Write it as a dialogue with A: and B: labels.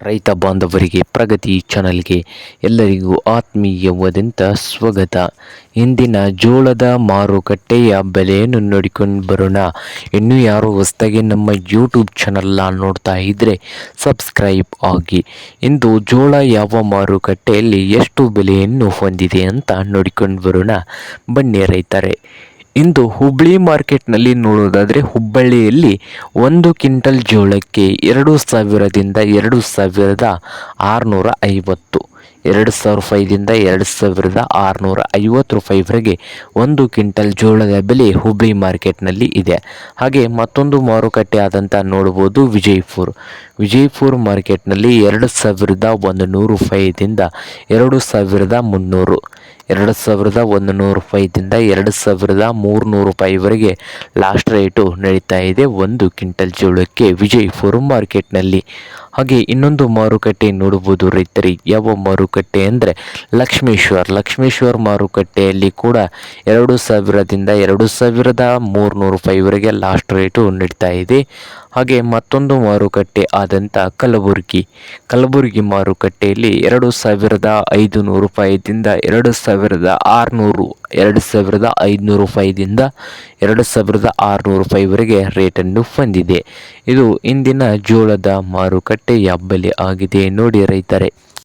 A: ರೈತ ಬಾಂಧವರಿಗೆ ಪ್ರಗತಿ ಚಾನಲ್ಗೆ ಎಲ್ಲರಿಗೂ ಆತ್ಮೀಯವಾದಂಥ ಸ್ವಾಗತ. ಇಂದಿನ ಜೋಳದ ಮಾರುಕಟ್ಟೆಯ ಬೆಲೆಯನ್ನು ನೋಡಿಕೊಂಡು ಬರೋಣ. ಇನ್ನೂ ಯಾರು ಹೊಸದಾಗಿ ನಮ್ಮ ಯೂಟ್ಯೂಬ್ ಚಾನಲ್ನ ನೋಡ್ತಾ ಇದ್ದರೆ ಸಬ್ಸ್ಕ್ರೈಬ್ ಆಗಿ. ಇಂದು ಜೋಳ ಯಾವ ಮಾರುಕಟ್ಟೆಯಲ್ಲಿ ಎಷ್ಟು ಬೆಲೆಯನ್ನು ಹೊಂದಿದೆ ಅಂತ ನೋಡಿಕೊಂಡು ಬರೋಣ. ಬನ್ನಿ ರೈತರೇ. ಇಂದು ಹುಬ್ಬಳ್ಳಿ ಮಾರ್ಕೆಟ್ನಲ್ಲಿ ನೋಡೋದಾದರೆ ಹುಬ್ಬಳ್ಳಿಯಲ್ಲಿ ಒಂದು ಕ್ವಿಂಟಲ್ ಜೋಳಕ್ಕೆ ಎರಡು ಸಾವಿರದಿಂದ ಎರಡು ಸಾವಿರದ ಆರುನೂರ ಐವತ್ತು, ಎರಡು ಸಾವಿರ ರೂಪಾಯಿದಿಂದ ಎರಡು ಸಾವಿರದ ಆರುನೂರ ಐವತ್ತು ರೂಪಾಯಿವರೆಗೆ ಒಂದು ಕ್ವಿಂಟಲ್ ಜೋಳದ ಬೆಲೆ ಹುಬ್ಬಳ್ಳಿ ಮಾರ್ಕೆಟ್ನಲ್ಲಿ ಇದೆ. ಹಾಗೆ ಮತ್ತೊಂದು ಮಾರುಕಟ್ಟೆ ಆದಂಥ ನೋಡ್ಬೋದು ವಿಜಯಪುರ. ವಿಜಯಪುರ ಮಾರ್ಕೆಟ್ನಲ್ಲಿ ಎರಡು ಸಾವಿರದ ಒಂದು ನೂರು ರೂಪಾಯಿದಿಂದ ಎರಡು ಸಾವಿರದ ಮುನ್ನೂರು. ಎರಡು ಸಾವಿರದ ಒಂದು ನೂರು ರೂಪಾಯಿದಿಂದ ಎರಡು ಸಾವಿರದ ಮೂರುನೂರು ರೂಪಾಯಿವರೆಗೆ ಲಾಸ್ಟ್ ರೇಟು ನಡೀತಾ ಇದೆ ಒಂದು ಕ್ವಿಂಟಲ್ ಜೋಳಕ್ಕೆ ವಿಜಯಪುರ ಮಾರ್ಕೆಟ್ನಲ್ಲಿ. ಹಾಗೆ ಇನ್ನೊಂದು ಮಾರುಕಟ್ಟೆ ನೋಡ್ಬೋದು ರೈತರಿಗೆ ಯಾವ ಮಾರುಕಟ್ಟೆ ಅಂದರೆ ಲಕ್ಷ್ಮೇಶ್ವರ್. ಲಕ್ಷ್ಮೇಶ್ವರ್ ಮಾರುಕಟ್ಟೆಯಲ್ಲಿ ಕೂಡ ಎರಡು ಸಾವಿರದಿಂದ ಎರಡು ಸಾವಿರದ ಮೂರುನೂರು ರೂಪಾಯಿವರೆಗೆ ಲಾಸ್ಟ್ ರೇಟು ನೀಡ್ತಾ ಇದೆ. ಹಾಗೆ ಮತ್ತೊಂದು ಮಾರುಕಟ್ಟೆ ಆದಂಥ ಕಲಬುರಗಿ. ಕಲಬುರಗಿ ಮಾರುಕಟ್ಟೆಯಲ್ಲಿ ಎರಡು ಸಾವಿರದ ಐದು ನೂರು ರೂಪಾಯಿದಿಂದ ಎರಡು ಸಾವಿರದ ಆರುನೂರು ಎರಡು ಸಾವಿರದ ಐದುನೂರು ರೂಪಾಯಿದಿಂದ ಎರಡು ಸಾವಿರದ ಆರುನೂರು ರೂಪಾಯಿವರೆಗೆ ರೇಟನ್ನು ಹೊಂದಿದೆ ಇದು ಇಂದಿನ ಜೋಳದ ಮಾರುಕಟ್ಟೆಯ ಬೆಲೆ ಆಗಿದೆ, ನೋಡಿ ರೈತರೇ.